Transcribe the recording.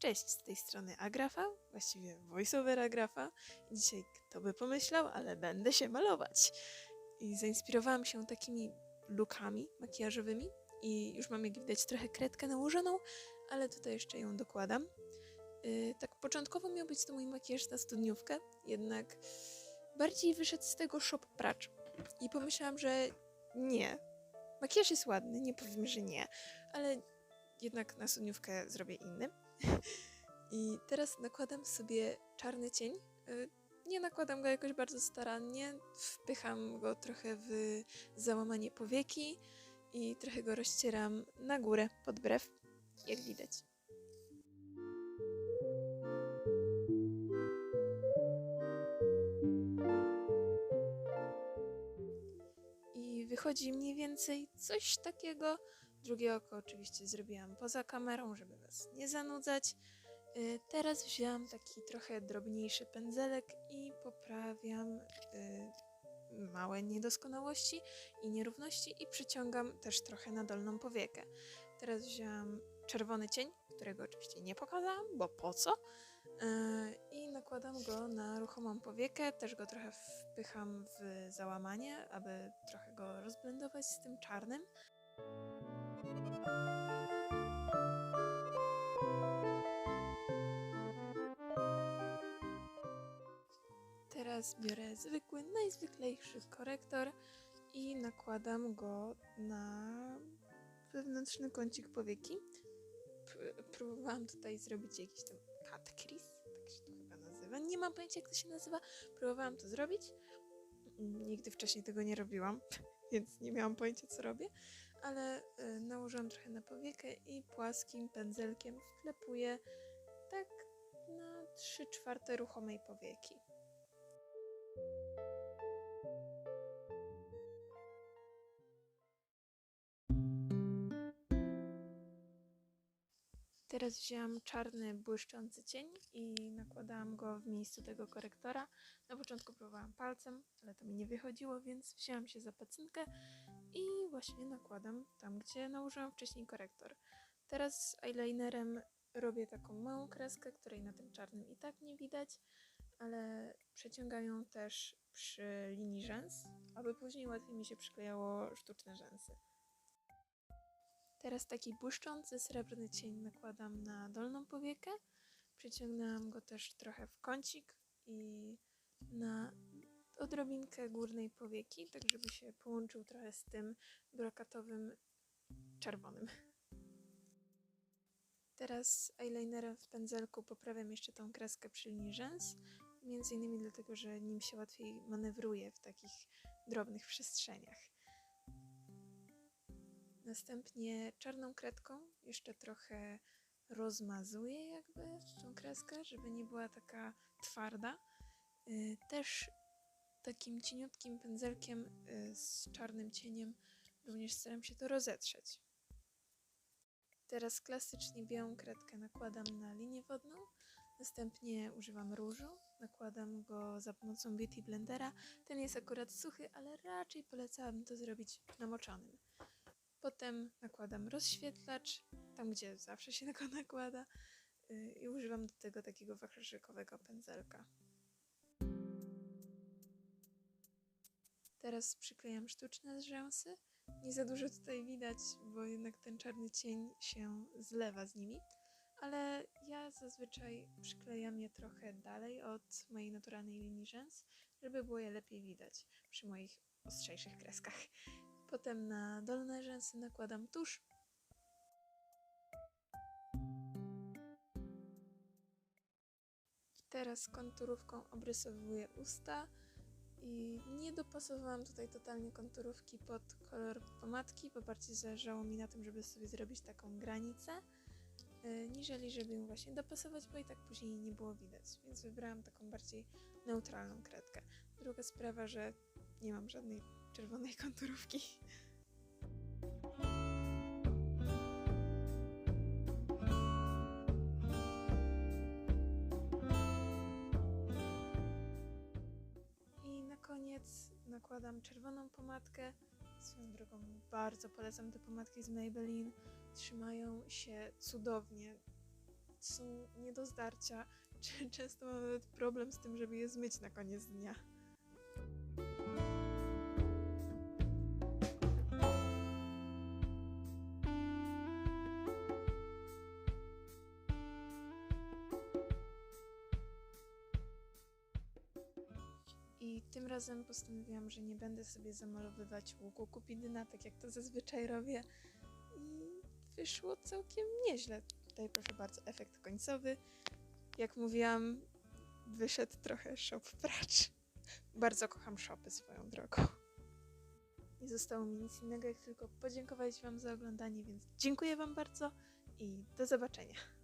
Cześć, z tej strony Agrafa, właściwie voiceover Agrafa. Dzisiaj kto by pomyślał, ale będę się malować. I zainspirowałam się takimi lukami makijażowymi i już mam jak widać trochę kredkę nałożoną, ale tutaj jeszcze ją dokładam. Yy, tak początkowo miał być to mój makijaż na studniówkę, jednak bardziej wyszedł z tego shop pracz. I pomyślałam, że nie. Makijaż jest ładny, nie powiem, że nie, ale jednak na studniówkę zrobię inny. I teraz nakładam sobie czarny cień. Y, Nie nakładam go jakoś bardzo starannie, wpycham go trochę w załamanie powieki i trochę go rozcieram na górę, pod brew, jak widać. I wychodzi mniej więcej coś takiego. Drugie oko oczywiście zrobiłam poza kamerą, żeby Was nie zanudzać. Y, Teraz wzięłam taki trochę drobniejszy pędzelek i poprawiam y, małe niedoskonałości i nierówności i przyciągam też trochę na dolną powiekę. Teraz wzięłam czerwony cień, którego oczywiście nie pokazałam, bo po co? Y, I nakładam go na ruchomą powiekę, też go trochę wpycham w załamanie, aby trochę go rozblendować z tym czarnym. Teraz biorę zwykły, najzwyklejszy korektor i nakładam go na wewnętrzny kącik powieki. P- próbowałam tutaj zrobić jakiś tam cut crease, tak się to chyba nazywa. Nie mam pojęcia, jak to się nazywa. Próbowałam to zrobić. Nigdy wcześniej tego nie robiłam, więc nie miałam pojęcia, co robię. Ale y, nałożyłam trochę na powiekę i płaskim pędzelkiem wklepuję tak na 3 czwarte ruchomej powieki. Teraz wzięłam czarny, błyszczący cień i nakładałam go w miejscu tego korektora. Na początku próbowałam palcem, ale to mi nie wychodziło, więc wzięłam się za pacynkę i właśnie nakładam tam, gdzie nałożyłam wcześniej korektor. Teraz eyelinerem robię taką małą kreskę, której na tym czarnym i tak nie widać, ale przeciągam ją też przy linii rzęs, aby później łatwiej mi się przyklejało sztuczne rzęsy. Teraz taki błyszczący srebrny cień nakładam na dolną powiekę. Przyciągnęłam go też trochę w kącik i na odrobinkę górnej powieki, tak żeby się połączył trochę z tym brokatowym czerwonym. Teraz eyelinerem w pędzelku poprawiam jeszcze tą kreskę przy linii rzęs, między innymi dlatego, że nim się łatwiej manewruje w takich drobnych przestrzeniach. Następnie czarną kredką jeszcze trochę rozmazuję jakby tą kreskę, żeby nie była taka twarda. Y, Też takim cieniutkim pędzelkiem y, z czarnym cieniem również staram się to rozetrzeć. Teraz klasycznie białą kredkę nakładam na linię wodną, następnie używam różu, nakładam go za pomocą Beauty Blendera. Ten jest akurat suchy, ale raczej polecałabym to zrobić namoczonym. Potem nakładam rozświetlacz, tam gdzie zawsze się go nakłada yy, i używam do tego takiego wachrzykowego pędzelka. Teraz przyklejam sztuczne rzęsy. Nie za dużo tutaj widać, bo jednak ten czarny cień się zlewa z nimi, ale ja zazwyczaj przyklejam je trochę dalej od mojej naturalnej linii rzęs, żeby było je lepiej widać przy moich ostrzejszych kreskach. Potem na dolne rzęsy nakładam tusz. Teraz konturówką obrysowuję usta i nie dopasowałam tutaj totalnie konturówki pod kolor pomadki, bo bardziej zależało mi na tym, żeby sobie zrobić taką granicę, yy, niżeli żeby ją właśnie dopasować, bo i tak później nie było widać, więc wybrałam taką bardziej neutralną kredkę. Druga sprawa, że nie mam żadnej czerwonej konturówki. I na koniec nakładam czerwoną pomadkę. Swoją drogą bardzo polecam te pomadki z Maybelline. Trzymają się cudownie. są nie do zdarcia. Często mam nawet problem z tym, żeby je zmyć na koniec dnia. Tym razem postanowiłam, że nie będę sobie zamalowywać łuku kupidyna, tak jak to zazwyczaj robię. I wyszło całkiem nieźle. Tutaj proszę bardzo, efekt końcowy. Jak mówiłam, wyszedł trochę shop pracz. Bardzo kocham shopy swoją drogą. Nie zostało mi nic innego, jak tylko podziękować Wam za oglądanie, więc dziękuję Wam bardzo i do zobaczenia.